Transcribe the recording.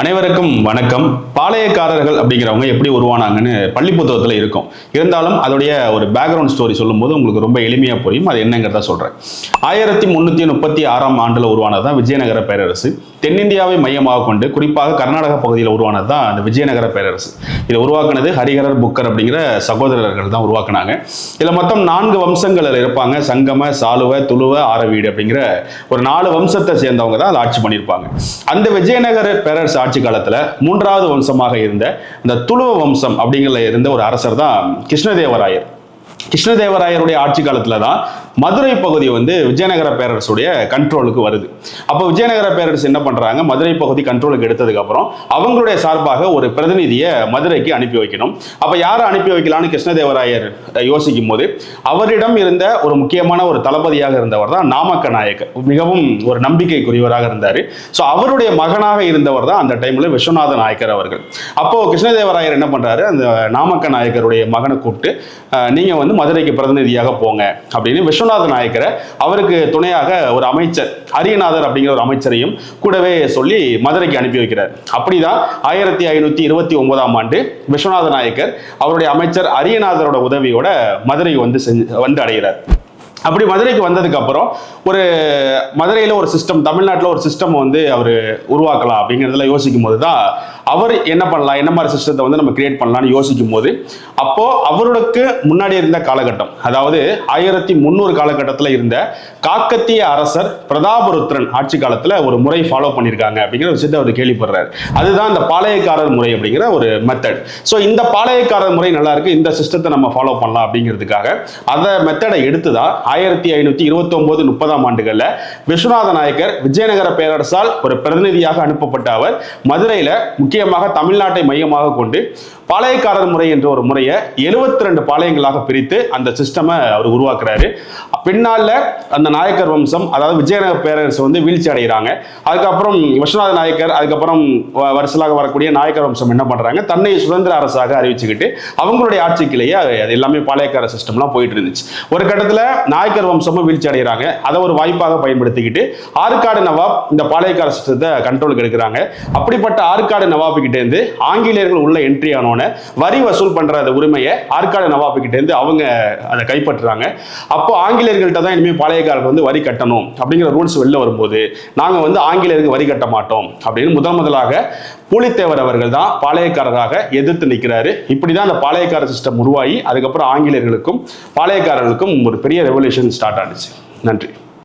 அனைவருக்கும் வணக்கம். பாளையக்காரர்கள் அப்படிங்கிறவங்க எப்படி உருவானாங்கன்னு பள்ளி புத்தகத்தில் இருக்கும். இருந்தாலும் அதோடைய ஒரு பேக்ரவுண்ட் ஸ்டோரி சொல்லும்போது உங்களுக்கு ரொம்ப எளிமையாக புரியும். அது என்னங்கிறத சொல்கிறேன் ஆயிரத்தி முந்நூற்றி முப்பத்தி ஆறாம் ஆண்டில் உருவானது தான் விஜயநகர பேரரசு. தென்னிந்தியாவை மையமாக கொண்டு குறிப்பாக கர்நாடக பகுதியில் உருவானது தான் அந்த விஜயநகர பேரரசு. இதை உருவாக்குனது ஹரிஹரர் புக்கர் அப்படிங்கிற சகோதரர்கள் தான் உருவாக்குனாங்க. இதில் மொத்தம் நான்கு வம்சங்கள் அதில் இருப்பாங்க. சங்கம சாலுவ துளுவ ஆரவீடு அப்படிங்கிற ஒரு நாலு வம்சத்தை சேர்ந்தவங்க தான் அதை ஆட்சி பண்ணியிருப்பாங்க. அந்த விஜயநகர பேரரசு ஆட்சி காலத்தில் மூன்றாவது வம்சமாக இருந்த இந்த துளுவ வம்சம் அப்படிங்கிற இருந்த ஒரு அரசர் தான் கிருஷ்ணதேவராயர். கிருஷ்ணதேவராயருடைய ஆட்சி காலத்தில் தான் மதுரை பகுதி வந்து விஜயநகர பேரரசுடைய கண்ட்ரோலுக்கு வருது. அப்போ விஜயநகர பேரரசு என்ன பண்ணுறாங்க மதுரை பகுதி கண்ட்ரோலுக்கு எடுத்ததுக்கு அப்புறம் அவங்களுடைய சார்பாக ஒரு பிரதிநிதியை மதுரைக்கு அனுப்பி வைக்கணும். அப்போ யாரை அனுப்பி வைக்கலாம்னு கிருஷ்ணதேவராயர் யோசிக்கும் போது அவரிடம் இருந்த ஒரு முக்கியமான ஒரு தளபதியாக இருந்தவர் தான் நாமக்க நாயக்கர் மிகவும் ஒரு நம்பிக்கைக்குரியவராக இருந்தார். ஸோ அவருடைய மகனாக இருந்தவர் தான் அந்த டைமில் விஸ்வநாத நாயக்கர் அவர்கள். அப்போ கிருஷ்ணதேவராயர் என்ன பண்றாரு? அந்த நாமக்க நாயக்கருடைய மகனை கூப்பிட்டு நீங்கள் நீங்க வந்து மதுரைக்கு பிரதிநிதியாக போங்க அப்படின்னு விஸ்வநாத நாயக்கரை அவருக்கு துணையாக ஒரு அமைச்சர் அரியநாதர் அப்படிங்கிற ஒரு அமைச்சரையும் கூடவே சொல்லி மதுரைக்கு அனுப்பி வைக்கிறார். அப்படிதான் ஆயிரத்தி ஐநூத்தி இருபத்தி ஒன்பதாம் ஆண்டு விஸ்வநாத நாயக்கர் அவருடைய அமைச்சர் அரியநாதரோட உதவியோட மதுரை வந்து செஞ்சு வந்து அடைகிறார். அப்படி மதுரைக்கு வந்ததுக்கு அப்புறம் ஒரு மதுரையில் ஒரு சிஸ்டம் தமிழ்நாட்டில் ஒரு சிஸ்டம் வந்து அவர் உருவாக்கலாம் அப்படிங்கிறதுல யோசிக்கும் போது தான் அவர் என்ன பண்ணலாம் என்ன மாதிரி சிஸ்டத்தை வந்து நம்ம கிரியேட் பண்ணலாம்னு யோசிக்கும் போது அப்போது அவருக்கு முன்னாடி இருந்த காலகட்டம் அதாவது ஆயிரத்தி முந்நூறு காலகட்டத்தில் இருந்த காக்கத்திய அரசர் பிரதாபருத்ரன் ஆட்சி காலத்தில் ஒரு முறை ஃபாலோ பண்ணியிருக்காங்க அப்படிங்கிற விஷயத்தை அவர் கேள்விப்படுறாரு. அதுதான் இந்த பாளையக்காரர் முறை அப்படிங்கிற ஒரு மெத்தட் ஸோ இந்த பாளையக்காரர் முறை நல்லா இருக்கு இந்த சிஸ்டத்தை நம்ம ஃபாலோ பண்ணலாம் அப்படிங்கிறதுக்காக. அந்த மெத்தடை எடுத்து தான் ஆயிரத்தி ஐநூத்தி இருபத்தி ஒன்பது முப்பதாம் ஆண்டுகளில் விஸ்வநாத நாயக்கர் விஜயநகர பேரரசால் ஒரு பிரதிநிதியாக அனுப்பப்பட்ட அவர் மதுரையில முக்கியமாக தமிழ்நாட்டை மையமாக கொண்டு பாளையக்காரர் முறை என்ற ஒரு முறையை 72 ரெண்டு பாளையங்களாக பிரித்து அந்த சிஸ்டமை அவர் உருவாக்குறாரு. பின்னால அந்த நாயக்கர் வம்சம் அதாவது விஜயநகர பேரரசு வந்து வீழ்ச்சி அடைகிறாங்க. அதுக்கப்புறம் விஸ்வநாத நாயக்கர் அதுக்கப்புறம் வ- வருஷலாக வரக்கூடிய நாயக்கர் வம்சம் என்ன பண்றாங்க? தன்னை சுதந்திர அரசாக அறிவிச்சுக்கிட்டு அவங்களுடைய ஆட்சிக்கிலேயே அது எல்லாமே பாளையக்கார சிஸ்டம்லாம் போயிட்டு இருந்துச்சு. ஒரு கட்டத்தில் நாயக்கர் வம்சமும் வீழ்ச்சி அடைகிறாங்க. அதை ஒரு வாய்ப்பாக பயன்படுத்திக்கிட்டு ஆற்காடு நவாப் இந்த பாளையக்கார சிஸ்டத்தை கண்ட்ரோலுக்கு எடுக்கிறாங்க. அப்படிப்பட்ட ஆற்காடு நவாபு இருந்து ஆங்கிலேயர்கள் உள்ள என்ட்ரி ஆனோன்னு வரி வசூல் பண்ற அந்த உரிமையை ஆற்காடு நவாபு இருந்து அவங்க அதை கைப்பற்றுறாங்க. அப்போ ஆங்கிலேயர்கள்ட்ட தான் இனிமேல் பாளையக்காரர்கள் வந்து வரி கட்டணும் அப்படிங்கிற ரூல்ஸ் வெளில வரும்போது நாங்கள் வந்து ஆங்கிலேயருக்கு வரி கட்ட மாட்டோம் அப்படின்னு முதன் முதலாக பூலித்தேவர் அவர்கள் தான் பாளையக்காரராக எதிர்த்து நிற்கிறாரு இப்படி தான் அந்த பாளையக்கார சிஸ்டம் உருவாகி அதுக்கப்புறம் ஆங்கிலேயர்களுக்கும் பாளையக்காரர்களுக்கும் ஒரு பெரிய ரெவல்யூஷன் ஸ்டார்ட் ஆனிச்சு. நன்றி.